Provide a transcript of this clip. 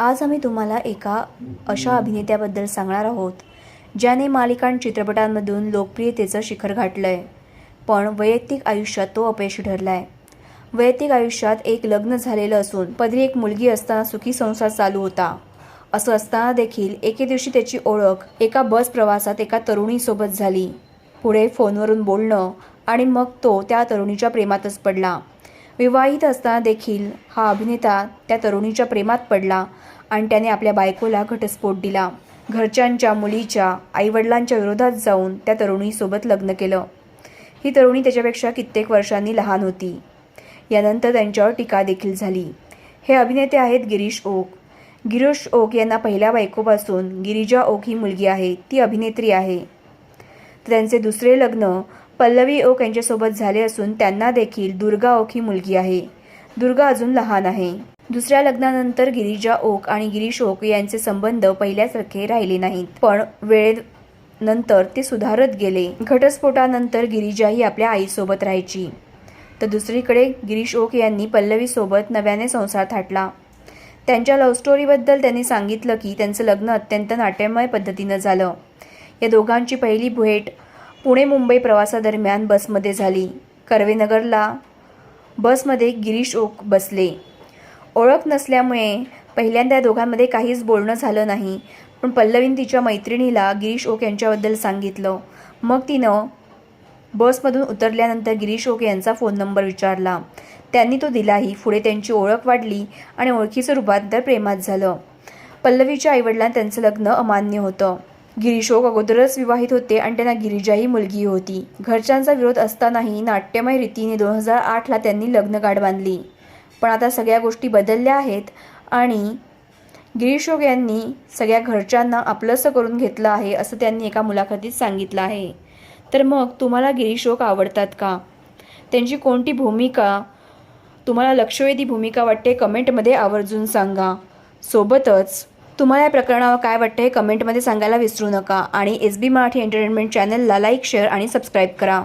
आज आम्ही तुम्हाला एका अशा अभिनेत्याबद्दल सांगणार आहोत ज्याने मालिका आणि चित्रपटांमधून लोकप्रियतेचं शिखर गाठलं आहे पण वैयक्तिक आयुष्यात तो अपयशी ठरला आहे वैयक्तिक आयुष्यात एक लग्न झालेलं असून पदरी एक मुलगी असताना सुखी संसार चालू होता. असं असताना देखील एके दिवशी त्याची ओळख एका बस प्रवासात एका तरुणीसोबत झाली. पुढे फोनवरून बोलणं आणि मग तो त्या तरुणीच्या प्रेमातच पडला. विवाहित असताना देखील हा अभिनेता त्या तरुणीच्या प्रेमात पडला आणि त्याने आपल्या बायकोला घटस्फोट दिला. घरच्यांच्या मुलीच्या आईवडिलांच्या विरोधात जाऊन त्या तरुणीसोबत लग्न केलं. ही तरुणी त्याच्यापेक्षा कित्येक वर्षांनी लहान होती. यानंतर त्यांच्यावर टीका देखील झाली. हे अभिनेते आहेत गिरीश ओक. गिरीश ओक यांना पहिल्या बायकोपासून गिरिजा ओक ही मुलगी आहे ती अभिनेत्री आहे. त्यांचे दुसरे लग्न पल्लवी ओक यांच्यासोबत झाले असून त्यांना देखील दुर्गा ओक ही मुलगी आहे. दुर्गा अजून लहान आहे. दुसऱ्या लग्नानंतर गिरिजा ओक आणि गिरीश ओक यांचे संबंध पहिल्यासारखे राहिले नाहीत पण वेळेनंतर ते सुधारत गेले. घटस्फोटानंतर गिरिजा ही आपल्या आईसोबत राहायची. तर दुसरीकडे गिरीश ओक यांनी पल्लवीसोबत नव्याने संसार थाटला. त्यांच्या लव्ह स्टोरीबद्दल त्यांनी सांगितलं की त्यांचं लग्न अत्यंत नाट्यमय पद्धतीनं झालं. या दोघांची पहिली भेट पुणे मुंबई प्रवासादरम्यान बसमध्ये झाली. कर्वेनगरला बसमध्ये गिरीश ओक बसले. ओळख नसल्यामुळे पहिल्यांदा दोघांमध्ये काहीच बोलणं झालं नाही. पण पल्लवीन तिच्या मैत्रिणीला गिरीश ओक यांच्याबद्दल सांगितलं. मग तिनं बसमधून उतरल्यानंतर गिरीश ओक यांचा फोन नंबर विचारला. त्यांनी तो दिलाही. पुढे त्यांची ओळख वाढली आणि ओळखीचं रूपांतर प्रेमात झालं. पल्लवीच्या आईवडिलांना त्यांचं लग्न अमान्य होतं. गिरीशोक अगोदरच विवाहित होते आणि त्यांना गिरिजा ही मुलगी होती. घरच्यांचा विरोध असतानाही नाट्यमय रीतीने दोन हजार आठला त्यांनी लग्नगाठ बांधली. पण आता सगळ्या गोष्टी बदलल्या आहेत आणि गिरीशोक यांनी सगळ्या घरच्यांना आपलंसं करून घेतलं आहे असं त्यांनी एका मुलाखतीत सांगितलं आहे. तर मग तुम्हाला गिरीशोक आवडतात का? त्यांची कोणती भूमिका तुम्हाला लक्षवेधी भूमिका वाटते? कमेंटमध्ये आवर्जून सांगा. सोबतच तुम्हाला या प्रकरणावर काय वाटतं हे कमेंटमध्ये सांगायला विसरू नका. आणि एस बी मराठी एंटरटेनमेंट चॅनलला लाईक शेअर आणि सबस्क्राईब करा.